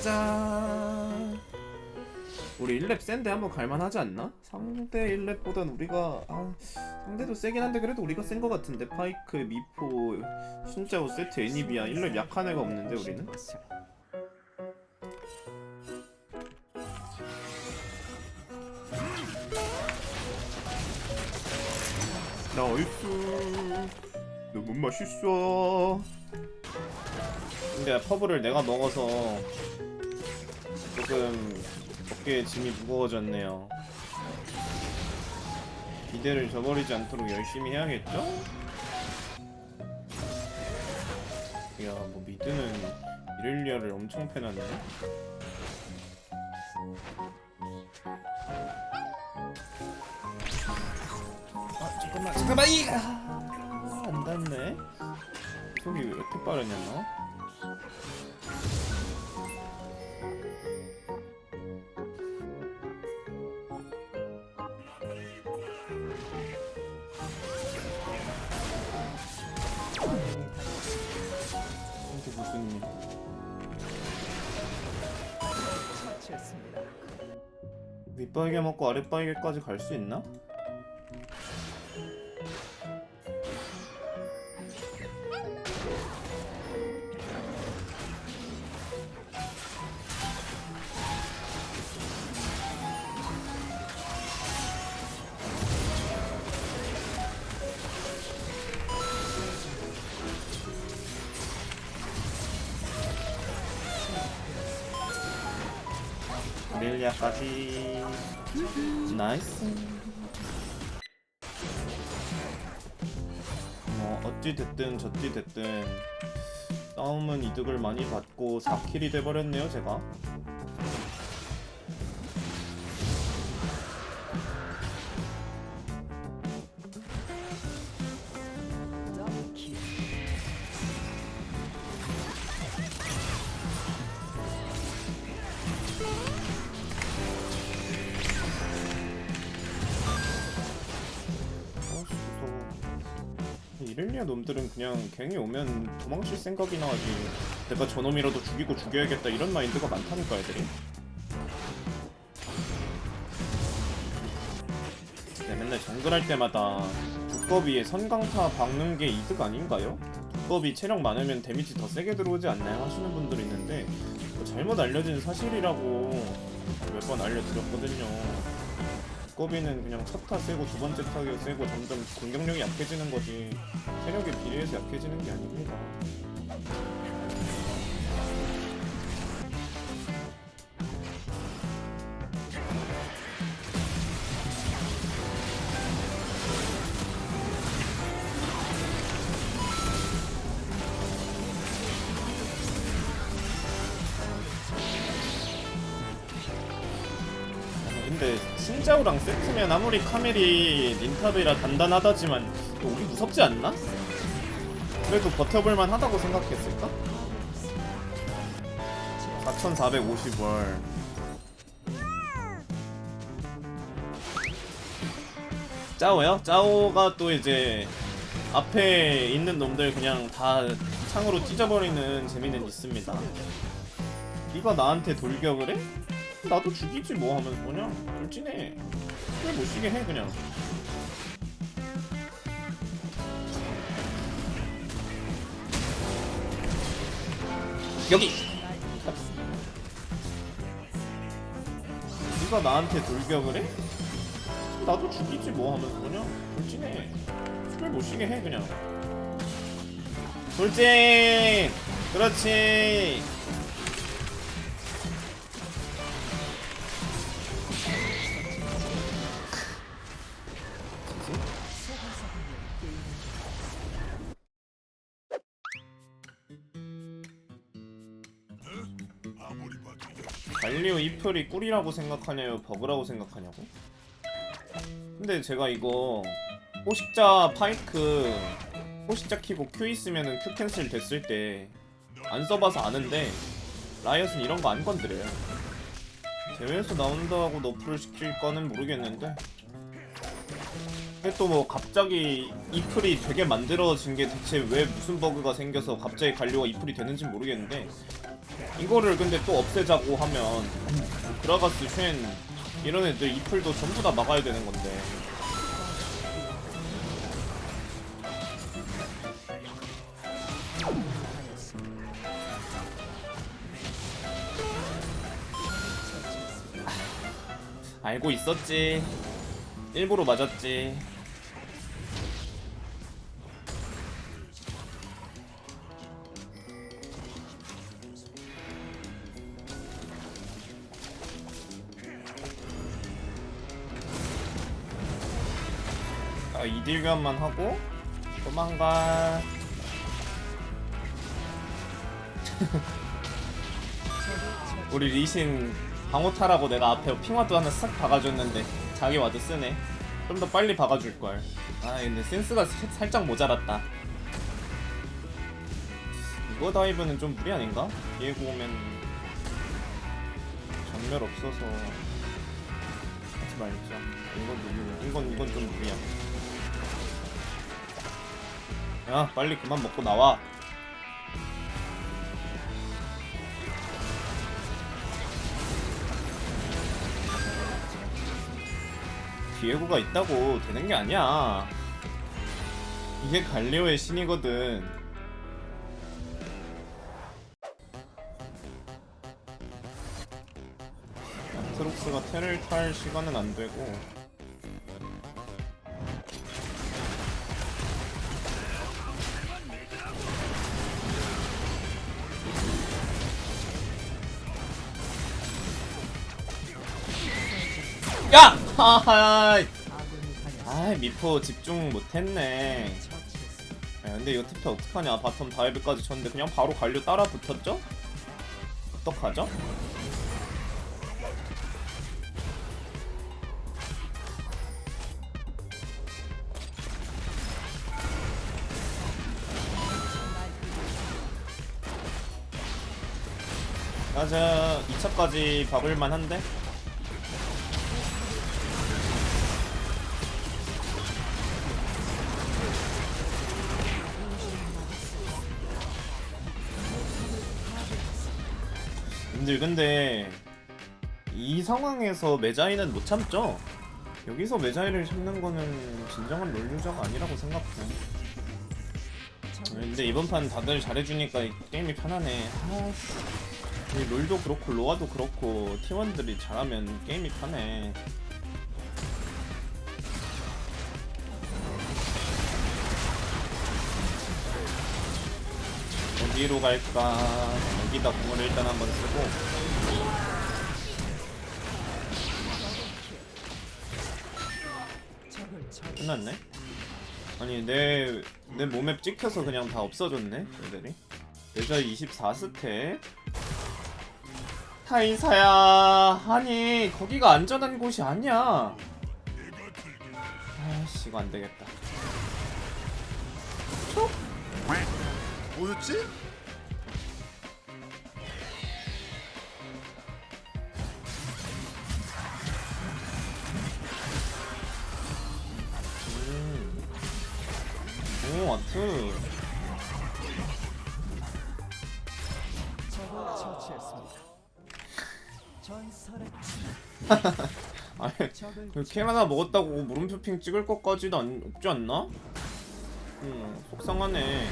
짜잔 우리 1렙 센데 한번 갈만하지 않나? 상대 1렙보단 우리가 아, 상대도 세긴 한데 그래도 우리가 센 거 같은데. 파이크, 미포, 신짜오, 세트, 애니비아. 1렙 약한 애가 없는데 우리는? 나이스 너무 맛있어? 근데 퍼블을 내가 먹어서 조금 어깨에 짐이 무거워졌네요 기대를 저버리지 않도록 열심히 해야겠죠? 야 뭐 미드는 이렐리아를 엄청 패놨네 아 잠깐만 잠깐만 이안 아, 닿네 속이 왜 이렇게 빠르냐 너? 무슨 윗바이게 먹고 아랫바이게까지 갈 수 있나? 릴리아까지. 나이스. 뭐 어찌 됐든 저찌 됐든 싸움은 이득을 많이 받고 4킬이 돼버렸네요 제가 이렐리아 놈들은 그냥 갱이 오면 도망칠 생각이나 하지. 내가 저놈이라도 죽이고 죽여야겠다 이런 마인드가 많다니까 애들이. 내가 맨날 정글 할 때마다 두꺼비에 선강타 박는 게 이득 아닌가요? 두꺼비 체력 많으면 데미지 더 세게 들어오지 않나요? 하시는 분들이 있는데 뭐 잘못 알려진 사실이라고 몇 번 알려드렸거든요. 두꺼비는 그냥 첫타 세고 두 번째 타격 세고 점점 공격력이 약해지는 거지 체력에 비례해서 약해지는 게 아닙니다. 근데 신자우랑 세트면 아무리 카멜이 닌탑이라 단단하다지만 또 우리 무섭지 않나? 그래도 버텨볼만 하다고 생각했을까? 4450월 짜오요? 짜오가 또 이제 앞에 있는 놈들 그냥 다 창으로 찢어버리는 재미는 있습니다 네가 나한테 돌격을 해? 나도 죽이지 뭐 하면서 그냥 돌진해. 그래 못 쉬게 해 그냥. 여기! 네가 나한테 돌격을 해? 나도 죽이지 뭐 하면서 그냥 돌진해. 그래 못 쉬게 해 그냥. 돌진! 그렇지 갈리오 이플이 꿀이라고 생각하냐요? 버그라고 생각하냐고? 근데 제가 이거 호식자 파이크 호식자 키고 Q 있으면은 Q 캔슬 됐을 때 안 써봐서 아는데 라이엇은 이런 거 안 건드려요. 대회에서 나온다고 너프를 시킬 거는 모르겠는데. 근데 또 뭐 갑자기 이플이 되게 만들어진 게 대체 왜 무슨 버그가 생겨서 갑자기 갈리오가 이플이 되는지 모르겠는데 이거를 근데 또 없애자고 하면 그라가스 쉔 이런 애들 이플도 전부 다 막아야 되는 건데. 알고 있었지. 일부러 맞았지 아, 이딜견만 하고 도망가. 우리 리신 방어 타라고 내가 앞에 핑화도 하나 싹 박아줬는데 자기 와도 쓰네. 좀 더 빨리 박아줄 걸. 아 근데 센스가 사- 살짝 모자랐다. 이거 다이브는 좀 무리 아닌가? 비에고 오면 전멸 없어서 하지 말자. 이건 무리. 이건 이건 좀 무리야. 야 빨리 그만 먹고 나와. 비에고가 있다고 되는 게 아니야. 이게 갈리오의 신이거든. 아트록스가 테를 탈 시간은 안 되고 야! 하하. 아, 미포 집중 못했네. 야, 근데 이거 투표 어떡하냐? 바텀 다이브까지 쳤는데 그냥 바로 갈려 따라 붙었죠? 어떡하죠? 맞아 2차까지 박을만 한데? 근데 근데 이 상황에서 메자이는 못 참죠? 여기서 메자이를 참는 거는 진정한 롤 유저가 아니라고 생각해. 근데 이번 판 다들 잘해주니까 이 게임이 편하네. 이 롤도 그렇고 로아도 그렇고 팀원들이 잘하면 게임이 편해. 어디로 갈까? 여기다 공을 일단 한번 쓰고. 끝났네? 아니 내, 내 몸에 찍혀서 그냥 다 없어졌네 애들이. 여자 24스택. 타이사야 아니 거기가 안전한 곳이 아니야. 아이씨 이거 안되겠다 뭐였지? 음. 오 아트 적을 처치했습니다. 전설의 아니 적을 그 캐나다 먹었다고 물음표 핑 찍을 것까지도 안, 없지 않나? 음 속상하네